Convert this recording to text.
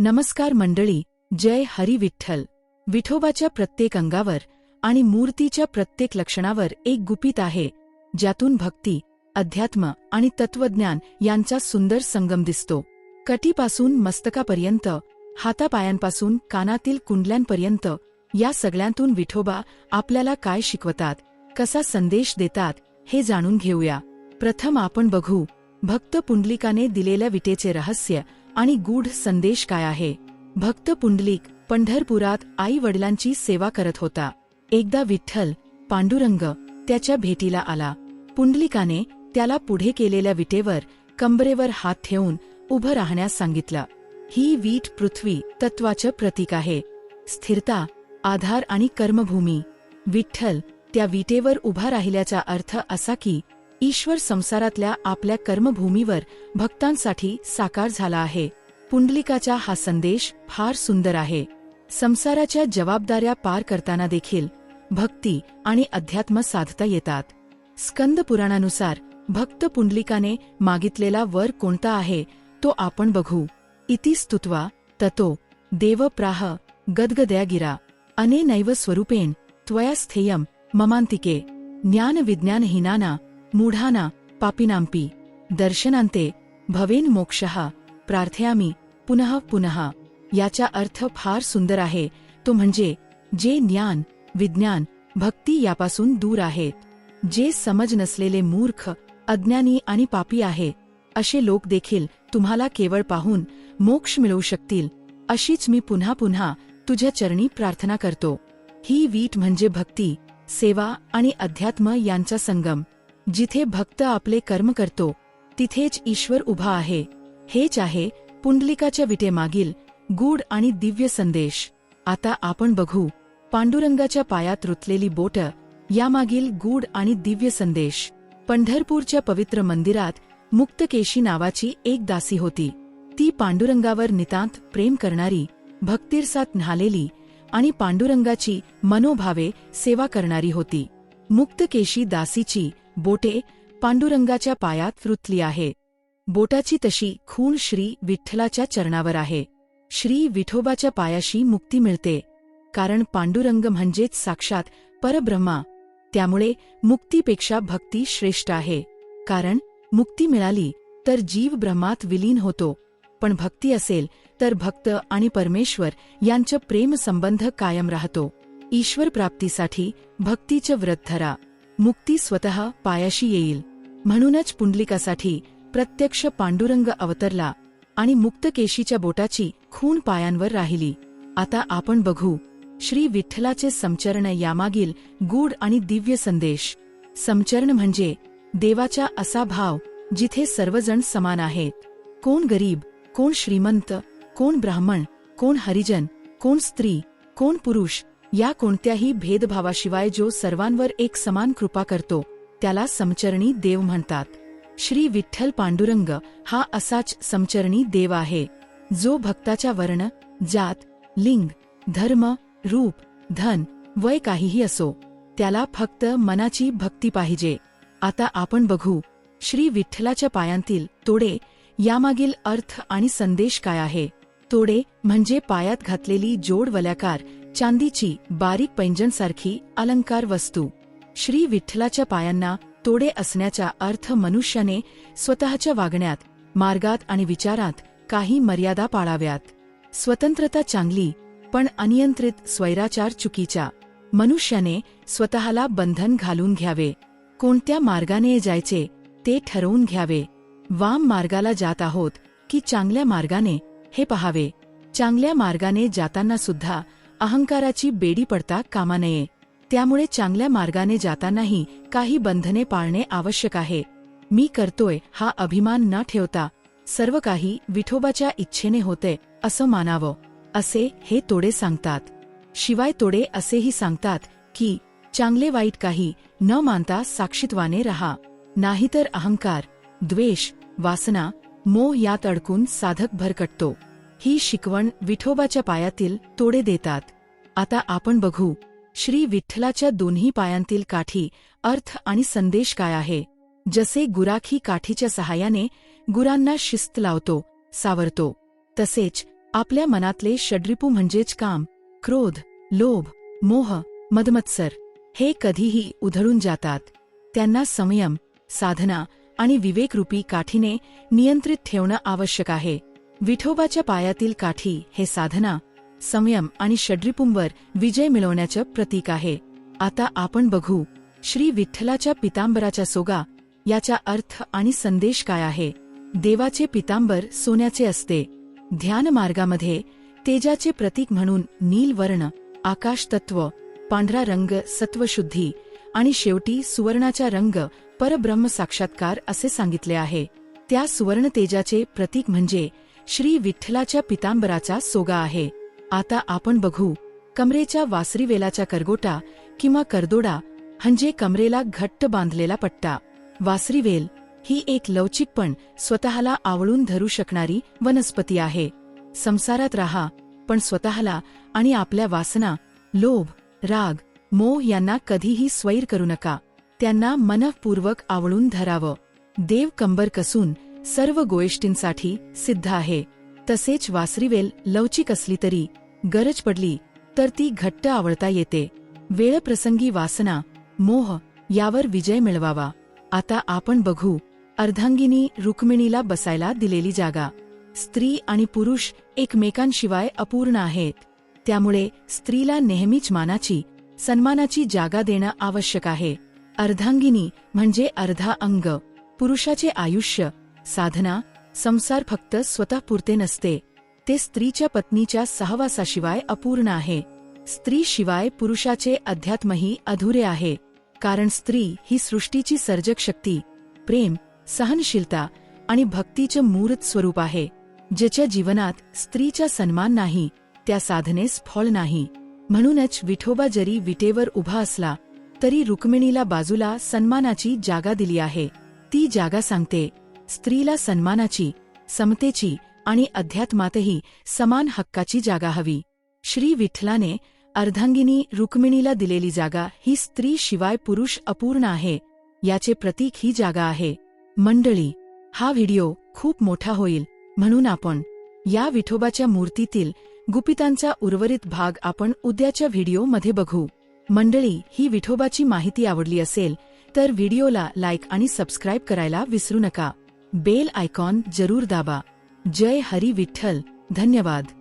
नमस्कार मंडळी जय हरी विठ्ठल. विठोबाच्या प्रत्येक अंगावर आणि मूर्तीच्या प्रत्येक लक्षणावर एक गुपित आहे ज्यातून भक्ती अध्यात्म आणि तत्वज्ञान यांचा सुंदर संगम दिसतो. कटीपासून मस्तकापर्यंत हातापायांपासून कानातील कुंडल्यांपर्यंत या सगळ्यांतून विठोबा आपल्याला काय शिकवतात कसा संदेश देतात हे जाणून घेऊया. प्रथम आपण बघू भक्त पुंडलिकाने दिलेल्या विटेचे रहस्य आणि गूढ संदेश काय आहे? भक्त पुंडलिक पंढरपुरात आई वडिलांची सेवा करत होता. एकदा विठ्ठल पांडुरंग त्याच्या भेटीला आला. पुंडलिकाने त्याला पुढे केलेल्या विटेवर कंबरेवर हात ठेवून उभं राहण्यास सांगितलं. ही वीट पृथ्वी तत्वाचं प्रतीक आहे. स्थिरता आधार आणि कर्मभूमी. विठ्ठल त्या विटेवर उभा राहिल्याचा अर्थ असा की ईश्वर संसारातल्या आपल्या कर्मभूमीवर भक्तांसाठी साकार झाला आहे. पुंडलिकाचा हा संदेश फार सुंदर आहे. संसाराच्या जबाबदाऱ्या पार करताना देखील भक्ती आणि अध्यात्म साधता येतात. स्कंद पुराणानुसार भक्त पुंडलिकाने मागितलेला वर कोणता आहे तो आपण बघू. इति स्तुत्वा ततो देव प्राह गदगदया गिरा. अने नैव स्वरूपेण त्वया स्थेयम ममांतिके. ज्ञान विज्ञानहीनाना मूढाना पापिनांपी दर्शनांते भवेन मोक्षः प्रार्थयामी पुनः पुनः. याचा अर्थ फार सुंदर आहे तो म्हणजे जे ज्ञान विज्ञान भक्ती यापासून दूर आहेत जे समज नसलेले मूर्ख अज्ञानी आणि पापी आहे असे लोक देखील तुम्हाला केवळ पाहून मोक्ष मिळवू शकतील. अशीच मी पुन्हा पुन्हा तुझ्या चरणी प्रार्थना करतो. ही वीट म्हणजे भक्ती सेवा आणि अध्यात्म यांचा संगम. जिथे भक्त आपले कर्म करतो तिथेच ईश्वर उभा आहे. हेच आहे पुंडलिकाच्या विटेमागील गूढ आणि दिव्य संदेश. आता आपण बघू पांडुरंगाच्या पायात रुतलेली बोट यामागील गूढ आणि दिव्य संदेश. पंढरपूरच्या पवित्र मंदिरात मुक्तकेशी नावाची एक दासी होती. ती पांडुरंगावर नितांत प्रेम करणारी भक्तीरसात न्हालेली आणि पांडुरंगाची मनोभावे सेवा करणारी होती. मुक्तकेशी दासीची बोटे पांडुरंगाच्या पायात रुतली आहे. बोटाची तशी खूण श्री विठ्ठलाच्या चरणावर आहे. श्री विठोबाच्या पायाशी मुक्ती मिळते. कारण पांडुरंग म्हणजेच साक्षात परब्रह्मा. त्यामुळे मुक्तीपेक्षा भक्ती श्रेष्ठ आहे. कारण मुक्ती मिळाली तर जीव ब्रह्मात विलीन होतो. पण भक्ती असेल तर भक्त आणि परमेश्वर यांचं प्रेमसंबंध कायम राहतो. ईश्वर प्राप्तीसाठी भक्तीचं व्रत धरा. मुक्ती स्वतः पायाशी येईल. म्हणूनच पुंडलिकासाठी प्रत्यक्ष पांडुरंग अवतरला आणि मुक्तकेशीच्या बोटाची खून पायांवर राहिली. आता आपण बघू. श्री विठ्ठलाचे समचरण यामागील गूढ आणि दिव्य संदेश. समचरण म्हणजे देवाचा असा भाव जिथे सर्वजण समान आहेत. कोण गरीब कोण श्रीमंत कोण ब्राह्मण कोण हरिजन कोण स्त्री कोण पुरुष या कोणत्याही भेदभावाशिवाय जो सर्वांवर एक समान कृपा करतो त्याला समचरणी देव म्हणतात. श्री विठ्ठल पांडुरंग हा असाच समचरणी देव आहे जो भक्ताच्या वर्ण जात लिंग धर्म रूप धन वय काहीही असो त्याला फक्त मनाची भक्ती पाहिजे. आता आपण बघू श्री विठ्ठलाच्या पायांतील तोडे यामागील अर्थ आणि संदेश काय आहे? तोडे म्हणजे पायात घातलेली जोड वल्याकार चांदीची बारीक पैंजणसारखी अलंकार वस्तू. श्री विठ्ठलाच्या पायांना तोडे असण्याचा अर्थ मनुष्याने स्वतःच्या वागण्यात मार्गात आणि विचारात काही मर्यादा पाळाव्यात. स्वतंत्रता चांगली पण अनियंत्रित स्वैराचार चुकीचा. मनुष्याने स्वतःला बंधन घालून घ्यावे. कोणत्या मार्गाने जायचे ते ठरवून घ्यावे. वाम मार्गाला जात आहोत की चांगल्या मार्गाने हे पहावे. चांगल्या मार्गाने जाताना सुद्धा अहंकाराची बेडी पडता कामा नये. त्यामुळे चांगल्या मार्गाने जातानाही काही बंधने पाळणे आवश्यक आहे. मी करतोय हा अभिमान न ठेवता सर्व काही विठोबाच्या इच्छेने होते असं मानावं. असे हे तोडे सांगतात. शिवाय तोडे असेही सांगतात की चांगले वाईट काही न मानता साक्षीत्वाने रहा. नाहीतर अहंकार द्वेष वासना मोह यात अडकून साधक भरकटतो ही शिकवण विठोबाच्या पायातील तोडे देतात. आता आपण बघू श्री विठ्ठलाच्या दोन्ही पायांतील काठी अर्थ आणि संदेश काय आहे. जसे गुराखी काठीच्या सहाय्याने गुरांना शिस्त लावतो सावरतो तसेच आपल्या मनातले षड्रिपू म्हणजेच काम क्रोध लोभ मोह मदमत्सर हे कधीही उधळून जातात. त्यांना संयम साधना आणि विवेकरूपी काठीने नियंत्रित ठेवणं आवश्यक आहे. विठोबाच्या पायातील काठी हे साधना संयम आणि षड्रिपुंवर विजय मिळवण्याचं प्रतीक आहे. आता आपण बघू श्री विठ्ठलाच्या पितांबराच्या सोगा याचा अर्थ आणि संदेश काय आहे? देवाचे पितांबर सोन्याचे असते. ध्यान मार्गामध्ये तेजाचे प्रतीक म्हणून नील वर्ण आकाश तत्व पांढरा रंग सत्वशुद्धी आणि शेवटी सुवर्णाचा रंग परब्रह्म साक्षात्कार असे सांगितले आहे. त्या सुवर्ण तेजाचे प्रतीक म्हणजे श्री विठ्ठलाच्या पितांबराचा सोगा आहे. आता आपण बघू कमरेच्या वासरीवेलाच्या करगोटा किंवा करदोडा म्हणजे कमरेला घट्ट बांधलेला पट्टा. वासरीवेल ही एक लवचिक पण स्वतःला आवळून धरू शकणारी वनस्पती आहे. संसारात राहा पण स्वतःला आणि आपल्या वासना लोभ राग मोह यांना कधीही स्वैर करू नका. त्यांना मनःपूर्वक आवळून धरावं. देव कंबर कसून सर्व गोष्टींसाठी सिद्ध आहे. तसेच वासरीवेल लवचिक असली तरी गरज पडली तर ती घट्ट आवळता येते. वेळप्रसंगी वासना मोह यावर विजय मिळवावा. आता आपण बघू अर्धांगिनी रुक्मिणीला बसायला दिलेली जागा. स्त्री आणि पुरुष एकमेकांशिवाय अपूर्ण आहेत. त्यामुळे स्त्रीला नेहमीच मानाची सन्मानाची जागा देणं आवश्यक आहे. अर्धांगिनी म्हणजे अर्धा अंग. पुरुषाचे आयुष्य साधना संसार फक्त स्वतःपुरते नसते. ते स्त्रीच्या पत्नीच्या सहवासाशिवाय अपूर्ण आहे. स्त्रीशिवाय पुरुषाचे अध्यात्मही अधुरे आहे. कारण स्त्री ही सृष्टीची सर्जक शक्ती प्रेम सहनशीलता आणि भक्तीचं मूर्त स्वरूप आहे. ज्याच्या जीवनात स्त्रीचा सन्मान नाही त्या साधनेस फळ नाही. म्हणूनच विठोबा जरी विटेवर उभा असला तरी रुक्मिणीला बाजूला सन्मानाची जागा दिली आहे. ती जागा सांगते स्त्रीला सन्मानाची समतेची आणि अध्यात्मातही समान हक्काची जागा हवी. श्री विठ्ठलाने अर्धांगिनी रुक्मिणीला दिलेली जागा ही स्त्री शिवाय पुरुष अपूर्ण आहे याचे प्रतीक ही जागा आहे. मंडळी हा व्हिडिओ खूप मोठा होईल म्हणून आपण या विठोबाच्या मूर्तीतील गुपितांचा उर्वरित भाग आपण उद्याच्या व्हिडिओमध्ये बघू. मंडळी ही विठोबाची माहिती आवडली असेल तर व्हिडिओला लाईक आणि सबस्क्राईब करायला विसरू नका. बेल आयकॉन जरूर दाबा. जय हरी विठ्ठल. धन्यवाद.